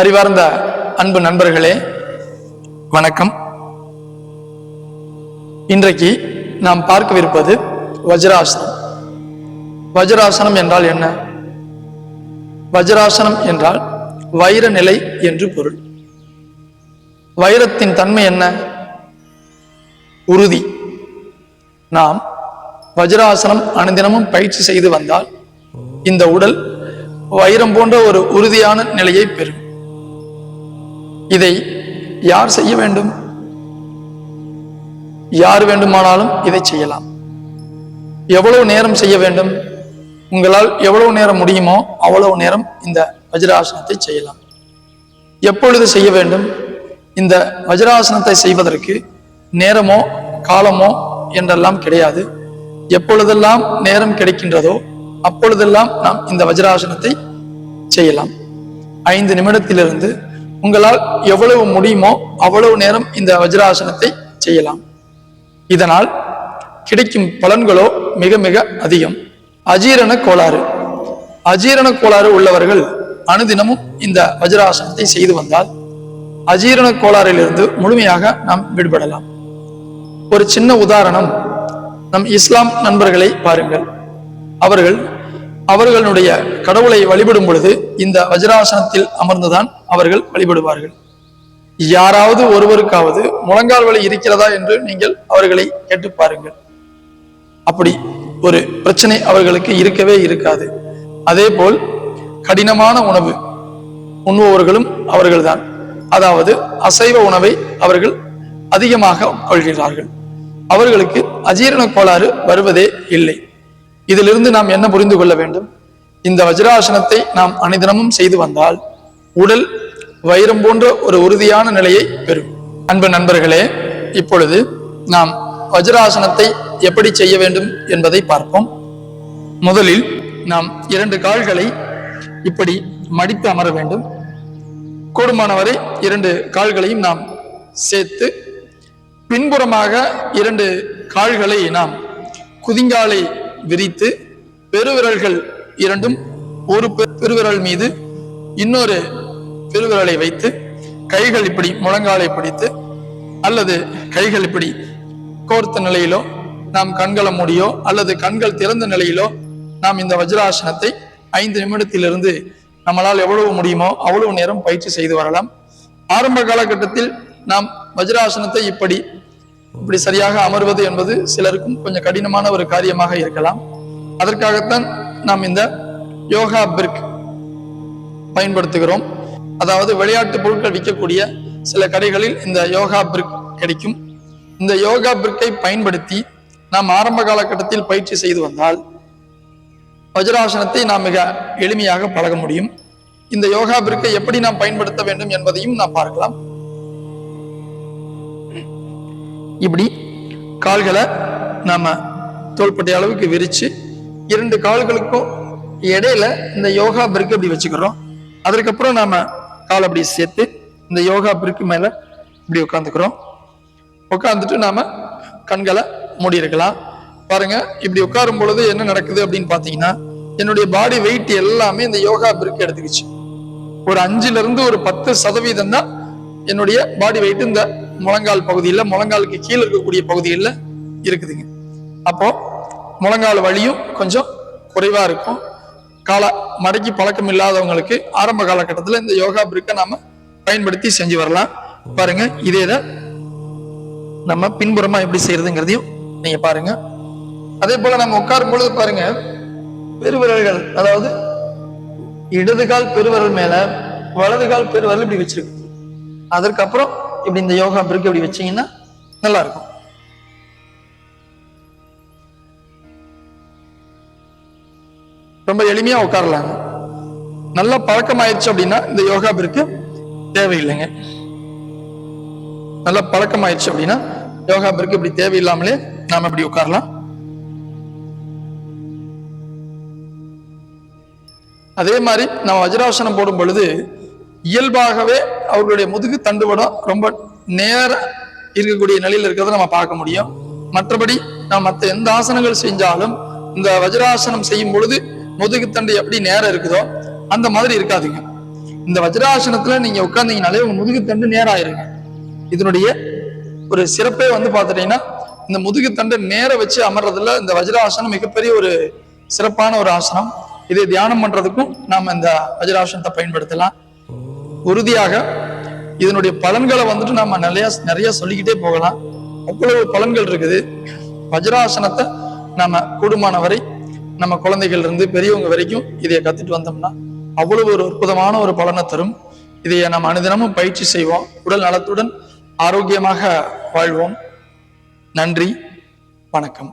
அறிவார்ந்த அன்பு நண்பர்களே வணக்கம். இன்றைக்கு நாம் பார்க்கவிருப்பது வஜ்ராசனம். வஜ்ராசனம் என்றால் என்ன? வஜ்ராசனம் என்றால் வைர நிலை என்று பொருள். வைரத்தின் தன்மை என்ன? உறுதி. நாம் வஜ்ராசனம் அனுதினமும் பயிற்சி செய்து வந்தால் இந்த உடல் வைரம் போன்ற ஒரு உறுதியான நிலையை பெறும். இதை யார் செய்ய வேண்டும்? யார் வேண்டுமானாலும் இதை செய்யலாம். எவ்வளவு நேரம் செய்ய வேண்டும்? உங்களால் எவ்வளவு நேரம் முடியுமோ அவ்வளவு நேரம் இந்த வஜ்ராசனத்தை செய்யலாம். எப்பொழுது செய்ய வேண்டும்? இந்த வஜ்ராசனத்தை செய்வதற்கு நேரமோ காலமோ என்றெல்லாம் கிடையாது. எப்பொழுதெல்லாம் நேரம் கிடைக்கின்றதோ அப்பொழுதெல்லாம் நாம் இந்த வஜ்ராசனத்தை செய்யலாம். ஐந்து நிமிடத்திலிருந்து உங்களால் எவ்வளவு முடியுமோ அவ்வளவு நேரம் இந்த வஜ்ராசனத்தை செய்யலாம். இதனால் கிடைக்கும் பலன்களோ மிக மிக அதிகம். அஜீரண கோளாறு. அஜீரண கோளாறு உள்ளவர்கள் அனுதினமும் இந்த வஜ்ராசனத்தை செய்து வந்தால் அஜீரண கோளாறிலிருந்து முழுமையாக நாம் விடுபடலாம். ஒரு சின்ன உதாரணம். நம் இஸ்லாம் நண்பர்களை பாருங்கள். அவர்கள் அவர்களுடைய கடவுளை வழிபடும் பொழுது இந்த வஜ்ராசனத்தில் அமர்ந்துதான் அவர்கள் வழிபடுவார்கள். யாராவது ஒருவருக்காவது முழங்கால் வலி இருக்கிறதா என்று நீங்கள் அவர்களை கேட்டு பாருங்கள். அப்படி ஒரு பிரச்சனை அவர்களுக்கு இருக்கவே இருக்காது. அதே போல் கடினமான உணவு உண்பவர்களும் அவர்கள்தான். அதாவது அசைவ உணவை அவர்கள் அதிகமாக கொள்கிறார்கள். அவர்களுக்கு அஜீரண கோளாறு வருவதே இல்லை. இதிலிருந்து நாம் என்ன புரிந்து கொள்ள வேண்டும்? இந்த வஜ்ராசனத்தை நாம் அனைதினமும் செய்து வந்தால் உடல் வைரம் போன்ற ஒரு உறுதியான நிலையை பெறும். அன்பு நண்பர்களே இப்பொழுது நாம் வஜ்ராசனத்தை எப்படி செய்ய வேண்டும் என்பதை பார்ப்போம். முதலில் நாம் இரண்டு கால்களை இப்படி மடித்து அமர வேண்டும். கூடுமானவரை இரண்டு கால்களையும் நாம் சேர்த்து பின்புறமாக இரண்டு கால்களை நாம் குதிங்காலை விரித்து பெருவிரல்கள் இரண்டும் ஒரு பெருவிரல் மீது இன்னொரு பெருவிரலை வைத்து கைகள் இப்படி முழங்காலை பிடித்து அல்லது கைகள் இப்படி கோர்த்த நிலையிலோ நாம் கண்களை மூடியோ அல்லது கண்கள் திறந்த நிலையிலோ நாம் இந்த வஜ்ராசனத்தை ஐந்து நிமிடத்திலிருந்து நம்மளால் எவ்வளவு முடியுமோ அவ்வளவு நேரம் பயிற்சி செய்து வரலாம். ஆரம்ப காலகட்டத்தில் நாம் வஜ்ராசனத்தை இப்படி இப்படி சரியாக அமர்வது என்பது சிலருக்கும் கொஞ்சம் கடினமான ஒரு காரியமாக இருக்கலாம். அதற்காகத்தான் நாம் இந்த யோகா பிரிக் பயன்படுத்துகிறோம். அதாவது விளையாட்டு பொருட்கள் விற்கக்கூடிய சில கடைகளில் இந்த யோகா பிரிக் கிடைக்கும். இந்த யோகா பிரிக்கை பயன்படுத்தி நாம் ஆரம்ப காலகட்டத்தில் பயிற்சி செய்து வந்தால் வஜ்ராசனத்தை நாம் மிக எளிமையாக பழக முடியும். இந்த யோகா பிரிக்கை எப்படி நாம் பயன்படுத்த வேண்டும் என்பதையும் நாம் பார்க்கலாம். இப்படி கால்களை நாம் தோள்பட்டை அளவுக்கு விரித்து இரண்டு கால்களுக்கும் இடையில இந்த யோகா பிரிக்கு அப்படி வச்சுக்கிறோம். அதற்கப்புறம் நாம் கால் அப்படி சேர்த்து இந்த யோகா பிரிக்கு மேலே இப்படி உட்காந்துக்கிறோம் உட்காந்துட்டு நாம் கண்களை மூடியிருக்கலாம் பாருங்கள் பாருங்க இப்படி உட்காரும் பொழுது என்ன நடக்குது அப்படின்னு பார்த்தீங்கன்னா என்னுடைய பாடி வெயிட் எல்லாமே இந்த யோகா பிரிக்கு எடுத்துக்கிச்சு. ஒரு அஞ்சுல இருந்து ஒரு பத்து சதவீதம் தான் என்னுடைய பாடி வெயிட் இந்த முழங்கால் பகுதியில முழங்காலுக்கு கீழே இருக்கக்கூடிய பகுதிகளில் இருக்குதுங்க. அப்போ முழங்கால் வலியும் கொஞ்சம் குறைவா இருக்கும். கால மடக்கி பழக்கம் இல்லாதவங்களுக்கு ஆரம்ப காலகட்டத்தில் இந்த யோகா பிரிக்கை நாம பயன்படுத்தி செஞ்சு வரலாம். பாருங்க இதே இதை நம்ம பின்புறமா எப்படி செய்யறதுங்கிறதையும் நீங்க பாருங்க. அதே போல நம்ம உட்காரும் பொழுது பாருங்க பெருவிரல்கள் அதாவது இடது கால் பெருவிரல் மேல வலது கால் பெருவிரல் இப்படி வச்சிருக்கு. அதற்கப்புறம் இப்படி இந்த யோகா பிரிக்கு இப்படி வச்சீங்கன்னா நல்லா இருக்கும் ரொம்ப எளிமையா உட்காரலாங்க. நல்லா பழக்கம் ஆயிடுச்சு அப்படின்னா இந்த யோகா பிரிக்கு தேவையில்லைங்க. நல்லா பழக்கம் ஆயிடுச்சு அப்படின்னா யோகா பிரிக்கு இப்படி தேவையில்லாமலே நாம இப்படி உட்காரலாம். அதே மாதிரி நம்ம வஜ்ராசனம் போடும் பொழுது இயல்பாகவே அவர்களுடைய முதுகு தண்டுவடம் ரொம்ப நேர இருக்கக்கூடிய நிலையில் இருக்கிறத நம்ம பார்க்க முடியும். மற்றபடி நாம் மற்ற எந்த ஆசனங்கள் செஞ்சாலும் இந்த வஜ்ராசனம் செய்யும் பொழுது முதுகு தண்டு எப்படி நேரம் இருக்குதோ அந்த மாதிரி இருக்காதுங்க. இந்த வஜ்ராசனத்துல நீங்க உட்கார்ந்தீங்கனாலே உங்க முதுகுத்தண்டு நேராயிருங்க இதனுடைய ஒரு சிறப்பே வந்து பார்த்துட்டீங்கன்னா இந்த முதுகுத்தண்டை நேர வச்சு அமர்றதுல இந்த வஜ்ராசனம் மிகப்பெரிய ஒரு சிறப்பான ஒரு ஆசனம். இதை தியானம் பண்றதுக்கும் நாம் இந்த வஜ்ராசனத்தை பயன்படுத்தலாம். உறுதியாக இதனுடைய பலன்களை வந்துட்டு நம்ம நிறைய நிறைய சொல்லிக்கிட்டே போகலாம். அவ்வளவு பலன்கள் இருக்குது. வஜ்ராசனத்தை நம்ம கூடுமான வரை நம்ம குழந்தைகள் இருந்து பெரியவங்க வரைக்கும் இதை கத்துட்டு வந்தோம்னா அவ்வளவு ஒரு அற்புதமான ஒரு பலனை தரும். இதை நம்ம அனுதினமும் பயிற்சி செய்வோம். உடல் நலத்துடன் ஆரோக்கியமாக வாழ்வோம். நன்றி. வணக்கம்.